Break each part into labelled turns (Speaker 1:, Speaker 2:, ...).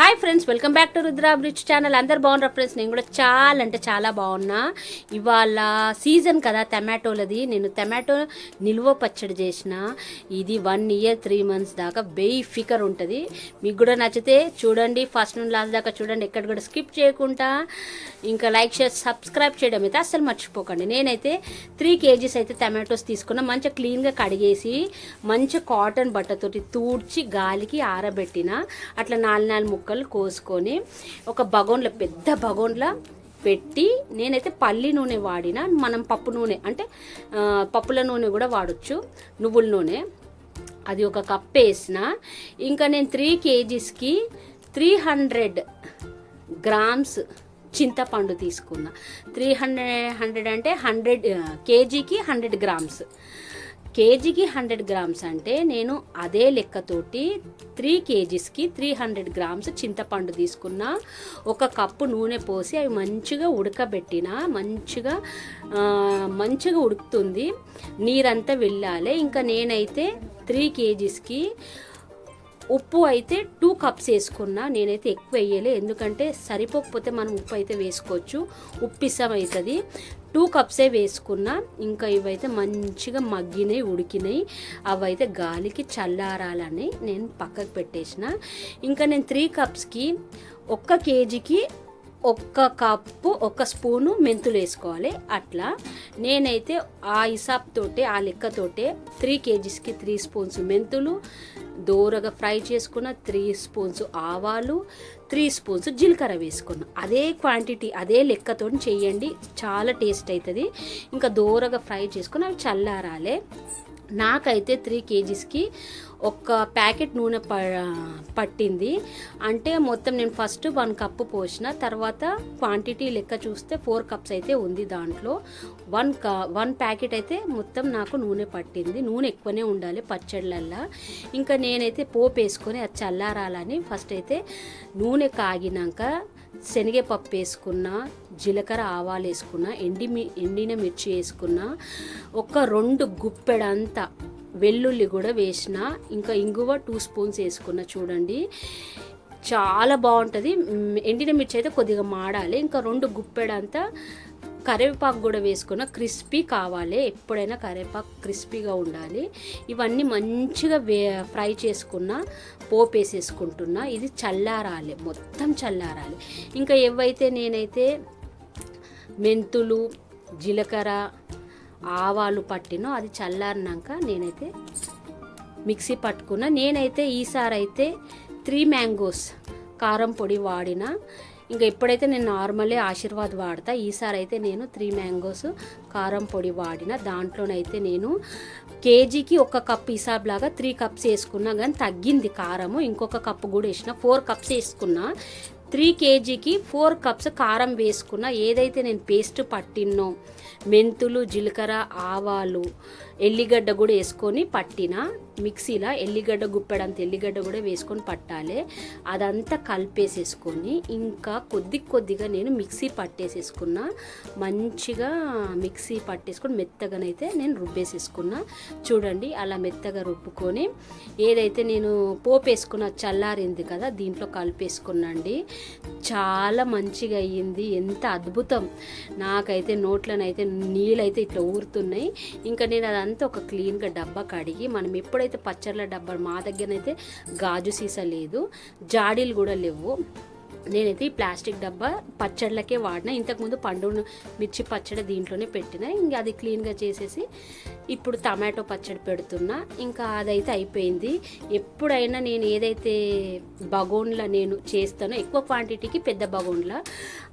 Speaker 1: Hi friends welcome back to Rudra bridge channel అందరు బాగున్నారు friends నేను కూడా చాలా అంటే చాలా బాగున్నా. ఇవాళ సీజన్ కదా టమాటోలది. నేను టమాటో నిల్వ పచ్చడి చేసిన. ఇది వన్ ఇయర్ త్రీ మంత్స్ దాకా వెయ్యి ఫికర్ ఉంటుంది. మీకు కూడా నచ్చితే చూడండి. ఫస్ట్ నుండి లాస్ట్ దాకా చూడండి. ఎక్కడ కూడా స్కిప్ చేయకుండా ఇంకా లైక్ షేర్ సబ్స్క్రైబ్ చేయడం అయితే అస్సలు మర్చిపోకండి. నేనైతే త్రీ కేజీస్ అయితే టమాటోస్ తీసుకున్నా. మంచిగా క్లీన్గా కడిగేసి మంచి కాటన్ బట్టతోటి తూడ్చి గాలికి ఆరబెట్టిన. అట్లా నాలుగు నాలుగు ముక్కలు కోసుకొని ఒక బగోన్లో పెద్ద బగోన్లో పెట్టి నేనైతే పల్లి నూనె వాడిన మనం పప్పు నూనె అంటే పప్పుల నూనె కూడా వాడచ్చు నువ్వుల నూనె. అది ఒక కప్ వేసిన ఇంకా నేను త్రీ కేజీస్కి త్రీ హండ్రెడ్ గ్రామ్స్ చింతపండు తీసుకున్నా. త్రీ హండ్రెడ్ హండ్రెడ్ అంటే హండ్రెడ్ కేజీకి హండ్రెడ్ గ్రామ్స్. కేజీకి హండ్రెడ్ గ్రామ్స్ అంటే నేను అదే లెక్కతోటి త్రీ కేజీస్కి త్రీ హండ్రెడ్ గ్రామ్స్ చింతపండు తీసుకున్న ఒక కప్పు నూనె పోసి అవి మంచిగా ఉడకబెట్టిన మంచిగా మంచిగా ఉడుకుతుంది. నీరంతా వెళ్ళాలి. ఇంకా నేనైతే త్రీ కేజీస్కి ఉప్పు అయితే టూ కప్స్ వేసుకున్నా నేనైతే ఎక్కువ వేయలే. ఎందుకంటే సరిపోకపోతే మనం ఉప్పు అయితే వేసుకోవచ్చు. ఉప్పిసం అవుతుంది. టూ కప్సే వేసుకున్నా ఇంకా ఇవైతే మంచిగా మగ్గినాయి ఉడికినాయి. అవైతే గాలికి చల్లారాలని నేను పక్కకు పెట్టేసిన. ఇంకా నేను త్రీ కప్స్కి ఒక్క కేజీకి ఒక్క కప్పు ఒక స్పూను మెంతులు వేసుకోవాలి. అట్లా నేనైతే ఆ హిసాబ్ తోటే ఆ లెక్కతోటే త్రీ కేజీస్కి త్రీ స్పూన్స్ మెంతులు దోరగా ఫ్రై చేసుకున్న త్రీ స్పూన్స్ ఆవాలు త్రీ స్పూన్స్ జీలకర్ర వేసుకున్నాం. అదే క్వాంటిటీ అదే లెక్కతో చేయండి. చాలా టేస్ట్ అవుతుంది. ఇంకా దోరగా ఫ్రై చేసుకుని అవి చల్లారాలే. నాకైతే త్రీ కేజీస్కి ఒక ప్యాకెట్ నూనె ప పట్టింది. అంటే మొత్తం నేను ఫస్ట్ వన్ కప్పు పోసిన తర్వాత క్వాంటిటీ లెక్క చూస్తే ఫోర్ కప్స్ అయితే ఉంది దాంట్లో. వన్ క వన్ ప్యాకెట్ అయితే మొత్తం నాకు నూనె పట్టింది. నూనె ఎక్కువనే ఉండాలి పచ్చళ్ళల్లో. ఇంకా నేనైతే పోపు వేసుకొని అది చల్లారాలని ఫస్ట్ అయితే నూనె కాగినాక శనగపప్పు వేసుకున్న జీలకర్ర ఆవాలు వేసుకున్న ఎండి ఎండిన మిర్చి వేసుకున్న ఒక రెండు గుప్పెడంతా వెల్లుల్లి కూడా వేసిన ఇంకా ఇంగువ టూ స్పూన్స్ వేసుకున్న చూడండి. చాలా బాగుంటుంది. ఎండిన మిర్చి అయితే కొద్దిగా మాడాలి. ఇంకా రెండు గుప్పెడంతా కరివేపాకు కూడా వేసుకున్న క్రిస్పీ కావాలి. ఎప్పుడైనా కరివేపాకు క్రిస్పీగా ఉండాలి. ఇవన్నీ మంచిగా వే ఫ్రై చేసుకున్న పోపు వేసేసుకుంటున్నా. ఇది చల్లారాలి. మొత్తం చల్లారాలి. ఇంకా ఏవైతే నేనైతే మెంతులు జీలకర్ర ఆవాలు పట్టినో అది చల్లారినాక నేనైతే మిక్సీ పట్టుకున్న. నేనైతే ఈసారి అయితే త్రీ మ్యాంగోస్ కారం పొడి వాడిన. ఇంకా ఎప్పుడైతే నేను నార్మలే ఆశీర్వాద్ వాడతా. ఈసారి అయితే నేను త్రీ మ్యాంగోస్ కారం పొడి వాడిన. దాంట్లోనైతే నేను కేజీకి ఒక కప్ హిసాబ్ లాగా త్రీ కప్స్ వేసుకున్నా కానీ తగ్గింది కారము. ఇంకొక కప్ కూడా వేసిన ఫోర్ కప్స్ వేసుకున్నా. త్రీ కేజీకి ఫోర్ కప్స్ కారం వేసుకున్న. ఏదైతే నేను పేస్ట్ పట్టినో మెంతులు జీలకర్ర ఆవాలు ఎల్లిగడ్డ కూడా వేసుకొని పట్టిన మిక్సీలో ఎల్లిగడ్డ గుప్పెడంత ఎల్లిగడ్డ కూడా వేసుకొని పట్టాలి. అదంతా కలిపేసేసుకొని ఇంకా కొద్ది కొద్దిగా నేను మిక్సీ పట్టేసేసుకున్నా. మంచిగా మిక్సీ పట్టేసుకొని మెత్తగానైతే నేను రుబ్బేసేసుకున్నా. చూడండి అలా మెత్తగా రుబ్బుకొని ఏదైతే నేను పోపు వేసుకున్న చల్లారింది కదా దీంట్లో కలిపేసుకున్నాండి. చాలా మంచిగా అయ్యింది. ఎంత అద్భుతం! నాకైతే నోట్లనైతే నీళ్ళైతే ఇట్లా ఊరుతున్నాయి. ఇంకా నేను అదంతా ఒక క్లీన్గా డబ్బా కడిగి మనం ఎప్పుడైతే పచ్చళ్ళ డబ్బా మా దగ్గరనైతే గాజు సీసా లేదు జాడీలు కూడా లేవు. నేనైతే ఈ ప్లాస్టిక్ డబ్బా పచ్చళ్ళకే వాడిన. ఇంతకుముందు పండు మిర్చి పచ్చడి దీంట్లోనే పెట్టిన. ఇంకా అది క్లీన్గా చేసేసి ఇప్పుడు టమాటో పచ్చడి పెడుతున్నా. ఇంకా అదైతే అయిపోయింది. ఎప్పుడైనా నేను ఏదైతే బగోన్ల నేను చేస్తానో ఎక్కువ క్వాంటిటీకి పెద్ద బగోన్ల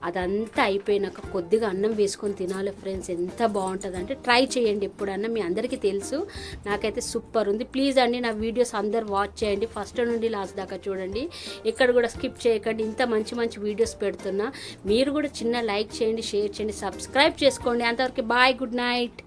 Speaker 1: అదంతా అయిపోయినాక కొద్దిగా అన్నం వేసుకొని తినాలి ఫ్రెండ్స్. ఎంత బాగుంటుంది అంటే ట్రై చేయండి ఎప్పుడన్నా మీ అందరికీ తెలుసు. నాకైతే సూపర్ ఉంది. ప్లీజ్ అండి నా వీడియోస్ అందరు వాచ్ చేయండి. ఫస్ట్ నుండి లాస్ట్ దాకా చూడండి. ఎక్కడ కూడా స్కిప్ చేయకండి. ఇంత మంచి మంచి మంచి వీడియోస్ పెడుతున్నా. మీరు కూడా చిన్న లైక్ చేయండి షేర్ చేయండి సబ్స్క్రైబ్ చేసుకోండి. అంతవరకు బాయ్ గుడ్ నైట్.